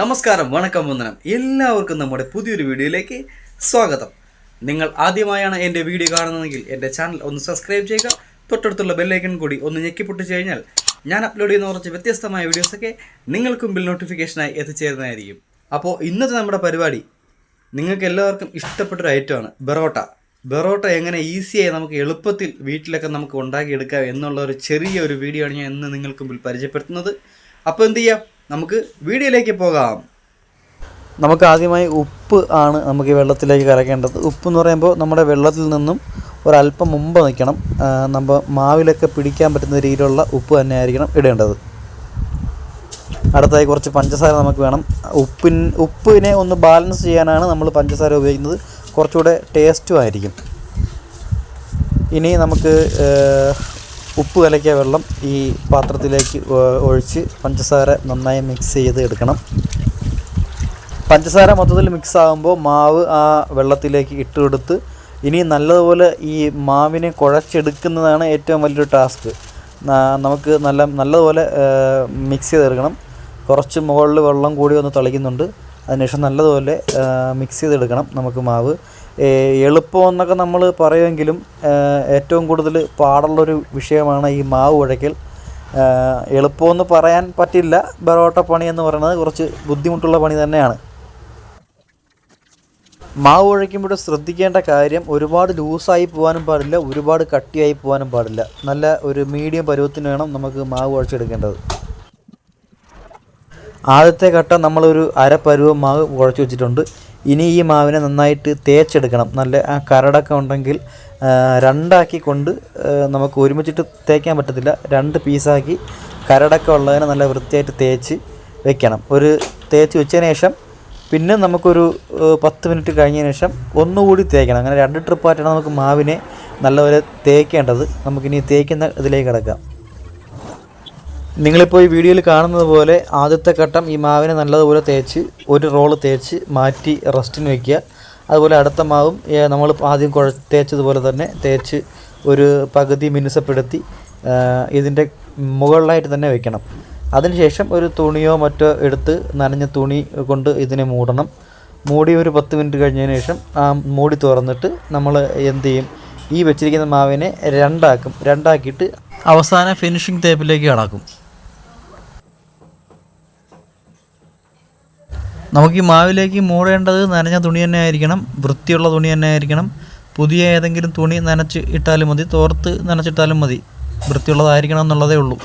നമസ്കാരം വണക്കം വന്ദനം. എല്ലാവർക്കും നമ്മുടെ പുതിയൊരു വീഡിയോയിലേക്ക് സ്വാഗതം. നിങ്ങൾ ആദ്യമായാണ് എന്റെ വീഡിയോ കാണുന്നതെങ്കിൽ എന്റെ ചാനൽ ഒന്ന് സബ്സ്ക്രൈബ് ചെയ്യുക തൊട്ടടുത്തുള്ള ബെല്ലൈക്കൺ കൂടി ഒന്ന് ഞെക്കിപ്പൊട്ടിച്ച് കഴിഞ്ഞാൽ ഞാൻ അപ്ലോഡ് ചെയ്യുന്ന കുറച്ച് വ്യത്യസ്തമായ വീഡിയോസൊക്കെ നിങ്ങൾക്ക് മുമ്പിൽ നോട്ടിഫിക്കേഷനായി എത്തിച്ചേരുന്നതായിരിക്കും. അപ്പോൾ ഇന്നത്തെ നമ്മുടെ പരിപാടി നിങ്ങൾക്ക് എല്ലാവർക്കും ഇഷ്ടപ്പെട്ടൊരു ഐറ്റമാണ് ബെറോട്ട. ബെറോട്ട എങ്ങനെ ഈസിയായി നമുക്ക് എളുപ്പത്തിൽ വീട്ടിലൊക്കെ നമുക്ക് ഉണ്ടാക്കിയെടുക്കാം എന്നുള്ള ഒരു ചെറിയ ഒരു വീഡിയോ ആണ് ഞാൻ ഇന്ന് നിങ്ങൾക്ക് മുമ്പിൽ പരിചയപ്പെടുത്തുന്നത്. അപ്പോൾ എന്ത് ചെയ്യാം? നമുക്ക് വീഡിയോയിലേക്ക് പോകാം. നമുക്ക് ആദ്യമായി ഉപ്പ് ആണ് നമുക്ക് ഈ വെള്ളത്തിലേക്ക് കലക്കേണ്ടത്. ഉപ്പ് എന്ന് പറയുമ്പോൾ നമ്മുടെ വെള്ളത്തിൽ നിന്നും ഒരല്പം മുമ്പ് നിൽക്കണം. നമ്മൾ മാവിലൊക്കെ പിടിക്കാൻ പറ്റുന്ന രീതിയിലുള്ള ഉപ്പ് തന്നെ ആയിരിക്കണം ഇടേണ്ടത്. അടുത്തായി കുറച്ച് പഞ്ചസാര നമുക്ക് വേണം. ഉപ്പിൻ ഉപ്പിനെ ഒന്ന് ബാലൻസ് ചെയ്യാനാണ് നമ്മൾ പഞ്ചസാര ഉപയോഗിക്കുന്നത്. കുറച്ചുകൂടെ ടേസ്റ്റും ആയിരിക്കും. ഇനി നമുക്ക് ഉപ്പ് കലക്കിയ വെള്ളം ഈ പാത്രത്തിലേക്ക് ഒഴിച്ച് പഞ്ചസാര നന്നായി മിക്സ് ചെയ്ത് എടുക്കണം. പഞ്ചസാര മൊത്തത്തിൽ മിക്സ് ആകുമ്പോൾ മാവ് ആ വെള്ളത്തിലേക്ക് ഇട്ട് കൊടുത്ത് ഇനി നല്ലതുപോലെ ഈ മാവിനെ കുഴച്ചെടുക്കുന്നതാണ് ഏറ്റവും വലിയൊരു ടാസ്ക്. നമുക്ക് നല്ല നല്ലതുപോലെ മിക്സ് ചെയ്തെടുക്കണം. കുറച്ച് മുകളിൽ വെള്ളം കൂടി ഒന്ന് തളിക്കുന്നുണ്ട്. അതിനുശേഷം നല്ലതുപോലെ മിക്സ് ചെയ്തെടുക്കണം നമുക്ക് മാവ്. ഏ, എളുപ്പം എന്നൊക്കെ നമ്മൾ പറയുമെങ്കിലും ഏറ്റവും കൂടുതൽ പാടുള്ളൊരു വിഷയമാണ് ഈ മാവ് കുഴയ്ക്കൽ എളുപ്പമെന്ന് പറയാൻ പറ്റില്ല. ബറോട്ട പണി എന്ന് പറയുന്നത് കുറച്ച് ബുദ്ധിമുട്ടുള്ള പണി തന്നെയാണ്. മാവ് കുഴയ്ക്കുമ്പോൾ ശ്രദ്ധിക്കേണ്ട കാര്യം ഒരുപാട് ലൂസായി പോകാനും പാടില്ല ഒരുപാട് കട്ടിയായി പോകാനും പാടില്ല. നല്ല ഒരു മീഡിയം പരുവത്തിന് വേണം നമുക്ക് മാവ് കുഴച്ചെടുക്കേണ്ടത് ആദ്യത്തെ ഘട്ടം നമ്മളൊരു അരപ്പരുവം മാവ് കുഴച്ച് വെച്ചിട്ടുണ്ട്. ഇനി ഈ മാവിനെ നന്നായിട്ട് തേച്ചെടുക്കണം. നല്ല ആ കരടൊക്കെ ഉണ്ടെങ്കിൽ രണ്ടാക്കി കൊണ്ട് നമുക്ക് ഒരുമിച്ചിട്ട് തേക്കാൻ പറ്റത്തില്ല. രണ്ട് പീസാക്കി കരടൊക്കെ ഉള്ളതിനെ നല്ല വൃത്തിയായിട്ട് തേച്ച് വെക്കണം. ഒരു തേച്ച് വെച്ചതിന് ശേഷം പിന്നെ നമുക്കൊരു പത്ത് മിനിറ്റ് കഴിഞ്ഞതിന് ശേഷം ഒന്നുകൂടി തേക്കണം. അങ്ങനെ രണ്ട് ട്രിപ്പായിട്ടാണ് നമുക്ക് മാവിനെ നല്ലപോലെ തേക്കേണ്ടത്. നമുക്കിനി തേക്കുന്ന ഇതിലേക്ക് കിടക്കാം. നിങ്ങളിപ്പോൾ ഈ വീഡിയോയിൽ കാണുന്നത് പോലെ ആദ്യത്തെ ഘട്ടം ഈ മാവിനെ നല്ലതുപോലെ തേച്ച് ഒരു റോൾ തേച്ച് മാറ്റി റെസ്റ്റിന് വയ്ക്കുക അതുപോലെ അടുത്ത മാവും നമ്മൾ ആദ്യം കുഴ തേച്ചതുപോലെ തന്നെ തേച്ച് ഒരു പകുതി മിനുസപ്പെടുത്തി ഇതിന്റെ മുകളിലായിട്ട് തന്നെ വെക്കണം. അതിനുശേഷം ഒരു തുണിയോ മറ്റോ എടുത്ത് നനഞ്ഞ തുണി കൊണ്ട് ഇതിനെ മൂടണം. മൂടി ഒരു പത്ത് മിനിറ്റ് കഴിഞ്ഞതിന് ശേഷം ആ മൂടി തുറന്നിട്ട് നമ്മൾ എന്ത് ചെയ്യും? ഈ വെച്ചിരിക്കുന്ന മാവിനെ രണ്ടാക്കും രണ്ടാക്കിയിട്ട് അവസാന ഫിനിഷിംഗ് ടേപ്പിലേക്ക് കടക്കും. നമുക്ക് ഈ മാവിലേക്ക് മൂടേണ്ടത് നനഞ്ഞ തുണി തന്നെ ആയിരിക്കണം. വൃത്തിയുള്ള തുണി തന്നെ ആയിരിക്കണം. പുതിയ ഏതെങ്കിലും തുണി നനച്ച് ഇട്ടാലും മതി. തോർത്ത് നനച്ചിട്ടാലും മതി. വൃത്തിയുള്ളതായിരിക്കണം എന്നുള്ളതേ ഉള്ളൂ.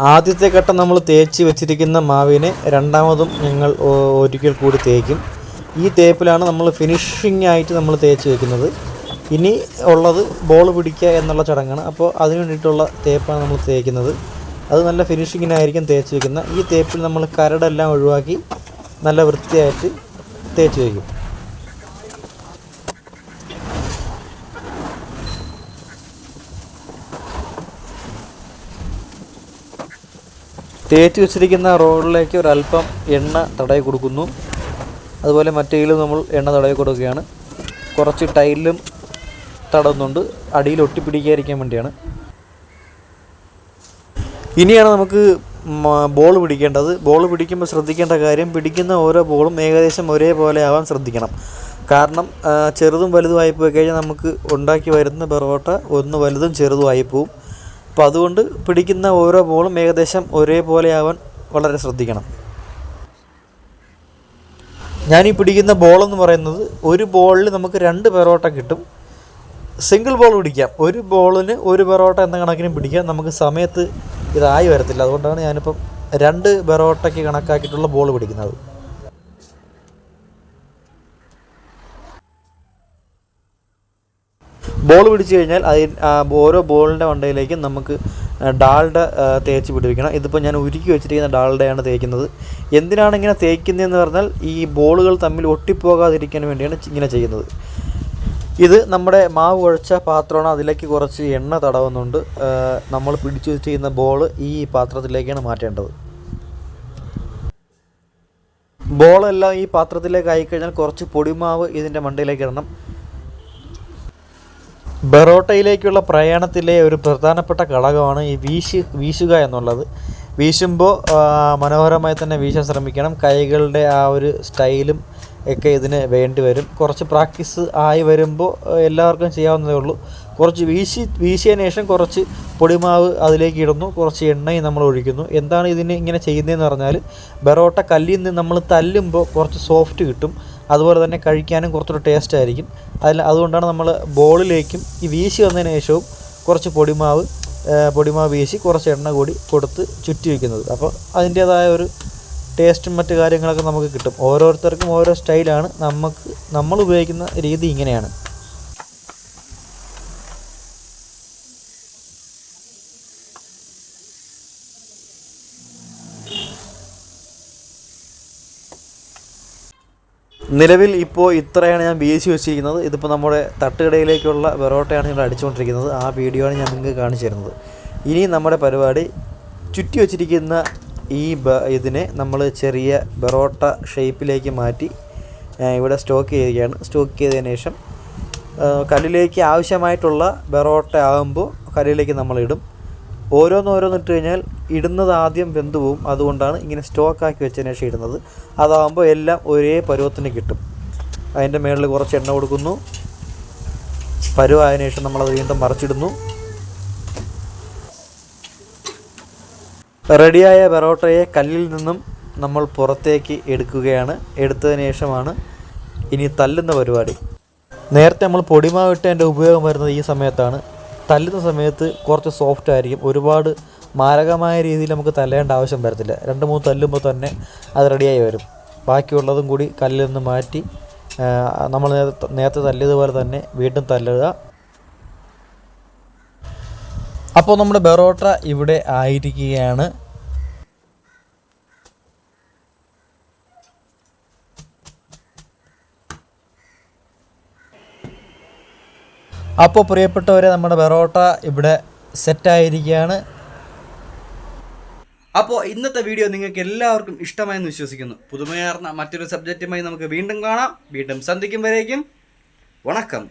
ആദ്യത്തെ ഘട്ടം നമ്മൾ തേച്ച് വെച്ചിരിക്കുന്ന മാവിനെ രണ്ടാമതും ഞങ്ങൾ ഒരിക്കൽ കൂടി തേക്കും. ഈ തേപ്പിലാണ് നമ്മൾ ഫിനിഷിംഗ് ആയിട്ട് നമ്മൾ തേച്ച് വെക്കുന്നത്. ഇനി ഉള്ളത് ബോൾ പിടിക്കുക എന്നുള്ള ചടങ്ങാണ്. അപ്പോൾ അതിന് വേണ്ടിയിട്ടുള്ള തേപ്പാണ് നമ്മൾ തേക്കുന്നത്. അത് നല്ല ഫിനിഷിങ്ങിനായിരിക്കും തേച്ച് വെക്കുന്നത് ഈ തേപ്പിൽ നമ്മൾ കരടെല്ലാം ഒഴിവാക്കി നല്ല വൃത്തിയായിട്ട് തേച്ച് വയ്ക്കും തേച്ച് വെച്ചിരിക്കുന്ന റോഡിലേക്ക് ഒരല്പം എണ്ണ തടയി കൊടുക്കുന്നു. അതുപോലെ മറ്റേലും നമ്മൾ എണ്ണ തടയി കൊടുക്കുകയാണ്. കുറച്ച് ടൈലിലും തടവുന്നുണ്ട്. അടിയിൽ ഒട്ടിപ്പിടിക്കാതിരിക്കാൻ വേണ്ടിയാണ്. ഇനിയാണ് നമുക്ക് ബോൾ പിടിക്കേണ്ടത്. ബോൾ പിടിക്കുമ്പോൾ ശ്രദ്ധിക്കേണ്ട കാര്യം പിടിക്കുന്ന ഓരോ ബോളും ഏകദേശം ഒരേപോലെ ആവാൻ ശ്രദ്ധിക്കണം. കാരണം ചെറുതും വലുതുമായി പോയി കഴിഞ്ഞാൽ നമുക്ക് ഉണ്ടാക്കി വരുന്ന പെറോട്ട ഒന്ന് വലുതും ചെറുതുമായി പോവും. അപ്പോൾ അതുകൊണ്ട് പിടിക്കുന്ന ഓരോ ബോളും ഏകദേശം ഒരേപോലെ ആവാൻ വളരെ ശ്രദ്ധിക്കണം. ഞാൻ ഈ പിടിക്കുന്ന ബോൾ എന്ന് പറയുന്നത് ഒരു ബോളിൽ നമുക്ക് രണ്ട് പെറോട്ട കിട്ടും. സിംഗിൾ ബോൾ പിടിക്കാം. ഒരു ബോളിന് ഒരു പെറോട്ട എന്ന കണക്കിന് പിടിക്കാം. നമുക്ക് സമയത്ത് ഇതായി വരത്തില്ല. അതുകൊണ്ടാണ് ഞാനിപ്പം രണ്ട് ബെറോട്ടയ്ക്ക് കണക്കാക്കിയിട്ടുള്ള ബോൾ പിടിക്കുന്നത്. ബോൾ പിടിച്ചു കഴിഞ്ഞാൽ അതിൽ ഓരോ ബോളിന്റെ വണ്ടയിലേക്കും നമുക്ക് ഡാൾഡ തേച്ച് പിടിപ്പിക്കണം. ഇതിപ്പോൾ ഞാൻ ഉരുക്കി വെച്ചിരിക്കുന്ന ഡാൾഡയാണ് തേക്കുന്നത്. എന്തിനാണ് ഇങ്ങനെ തേക്കുന്നതെന്ന് പറഞ്ഞാൽ ഈ ബോളുകൾ തമ്മിൽ ഒട്ടിപ്പോകാതിരിക്കാൻ വേണ്ടിയാണ് ഇങ്ങനെ ചെയ്യുന്നത്. ഇത് നമ്മുടെ മാവ് കുഴച്ച പാത്രമാണ്. അതിലേക്ക് കുറച്ച് എണ്ണ തടവുന്നുണ്ട്. നമ്മൾ പിടിച്ചു ചെയ്യുന്ന ബോൾ ഈ പാത്രത്തിലേക്കാണ് മാറ്റേണ്ടത്. ബോളെല്ലാം ഈ പാത്രത്തിലേക്ക് ആയിക്കഴിഞ്ഞാൽ കുറച്ച് പൊടിമാവ് ഇതിന്റെ മണ്ടയിലേക്ക് ഇടണം. ബറോട്ടയിലേക്കുള്ള പ്രയാണത്തിലെ ഒരു പ്രധാനപ്പെട്ട ഘടകമാണ് ഈ വീശ് വീശുക എന്നുള്ളത്. വീശുമ്പോൾ മനോഹരമായി തന്നെ വീശാൻ ശ്രമിക്കണം. കൈകളുടെ ആ ഒരു സ്റ്റൈലും ഒക്കെ ഇതിന് വേണ്ടി വരും. കുറച്ച് പ്രാക്ടീസ് ആയി വരുമ്പോൾ എല്ലാവർക്കും ചെയ്യാവുന്നതേ ഉള്ളൂ. കുറച്ച് വീശി വീശിയതിന് ശേഷം കുറച്ച് പൊടിമാവ് അതിലേക്ക് ഇടുന്നു. കുറച്ച് എണ്ണയും നമ്മൾ ഒഴിക്കുന്നു. എന്താണ് ഇതിന് ഇങ്ങനെ ചെയ്യുന്നതെന്ന് പറഞ്ഞാൽ ബെറോട്ട കല്ലിൽ നിന്ന് നമ്മൾ തല്ലുമ്പോൾ കുറച്ച് സോഫ്റ്റ് കിട്ടും. അതുപോലെ തന്നെ കഴിക്കാനും കുറച്ചൊരു ടേസ്റ്റ് ആയിരിക്കും. അതിൽ അതുകൊണ്ടാണ് നമ്മൾ ബോളിലേക്കും ഈ വീശി വന്നതിന് ശേഷവും കുറച്ച് പൊടിമാവ് പൊടിമാവ് വീശി കുറച്ച് എണ്ണ കൂടി കൊടുത്ത് ചുറ്റി വയ്ക്കുന്നത് അപ്പോൾ അതിന്റേതായ ഒരു ടേസ്റ്റും മറ്റു കാര്യങ്ങളൊക്കെ നമുക്ക് കിട്ടും. ഓരോരുത്തർക്കും ഓരോ സ്റ്റൈലാണ് നമുക്ക് നമ്മൾ ഉപയോഗിക്കുന്ന രീതി ഇങ്ങനെയാണ്. നിലവിൽ ഇപ്പോൾ ഇത്രയാണ് ഞാൻ വീശി വെച്ചിരിക്കുന്നത്. ഇതിപ്പോൾ നമ്മുടെ തട്ടുകടയിലേക്കുള്ള വെറോട്ടയാണ് ഞങ്ങൾ അടിച്ചുകൊണ്ടിരിക്കുന്നത്. ആ വീഡിയോ ആണ് ഞാൻ നിങ്ങൾക്ക് കാണിച്ചു തരുന്നത്. ഇനി നമ്മുടെ പരിപാടി ചുറ്റി വച്ചിരിക്കുന്ന ഈ ബ ഇതിനെ നമ്മൾ ചെറിയ ബറോട്ട ഷേപ്പിലേക്ക് മാറ്റി ഇവിടെ സ്റ്റോക്ക് ചെയ്യുകയാണ് സ്റ്റോക്ക് ചെയ്തതിന് ശേഷം കല്ലിലേക്ക് ആവശ്യമായിട്ടുള്ള ബറോട്ട ആകുമ്പോൾ കല്ലിലേക്ക് നമ്മളിടും. ഇടും ഓരോന്നോരോന്ന് ഇട്ട് കഴിഞ്ഞാൽ ഇടുന്നത് ആദ്യം വെന്തു പോവും. അതുകൊണ്ടാണ് ഇങ്ങനെ സ്റ്റോക്കാക്കി വെച്ചതിന് ശേഷം ഇടുന്നത്. അതാകുമ്പോൾ എല്ലാം ഒരേ പരുവത്തിന് കിട്ടും. അതിന്റെ മേളിൽ കുറച്ച് എണ്ണ കൊടുക്കുന്നു. പരുവായതിനു ശേഷം നമ്മളത് വീണ്ടും മറിച്ചിടുന്നു. റെഡിയായ പെറോട്ടയെ കല്ലിൽ നിന്നും നമ്മൾ പുറത്തേക്ക് എടുക്കുകയാണ്. എടുത്തതിന് ശേഷമാണ് ഇനി തല്ലുന്ന പരിപാടി. നേരത്തെ നമ്മൾ പൊടിമാവ് ഇട്ടതിന്റെ ഉപയോഗം വരുന്നത് ഈ സമയത്താണ്. തല്ലുന്ന സമയത്ത് കുറച്ച് സോഫ്റ്റ് ആയിരിക്കും. ഒരുപാട് മാരകമായ രീതിയിൽ നമുക്ക് തല്ലേണ്ട ആവശ്യം വരത്തില്ല. രണ്ട് മൂന്ന് തല്ലുമ്പോൾ തന്നെ അത് റെഡിയായി വരും. ബാക്കിയുള്ളതും കൂടി കല്ലിൽ നിന്ന് മാറ്റി നമ്മൾ നേരത്തെ തല്ലിയതുപോലെ തന്നെ വീണ്ടും തല്ലുക. അപ്പോൾ നമ്മുടെ ബെറോട്ട ഇവിടെ ആയിരിക്കുകയാണ്. അപ്പോൾ പ്രിയപ്പെട്ടവരെ നമ്മുടെ ബെറോട്ട ഇവിടെ സെറ്റായിരിക്കുകയാണ്. അപ്പോൾ ഇന്നത്തെ വീഡിയോ നിങ്ങൾക്ക് എല്ലാവർക്കും ഇഷ്ടമായെന്ന് വിശ്വസിക്കുന്നു. പുതുമയാർന്ന മറ്റൊരു സബ്ജക്റ്റുമായി നമുക്ക് വീണ്ടും കാണാം. വീണ്ടും സന്ധിക്കും വരേക്കും. വണക്കം.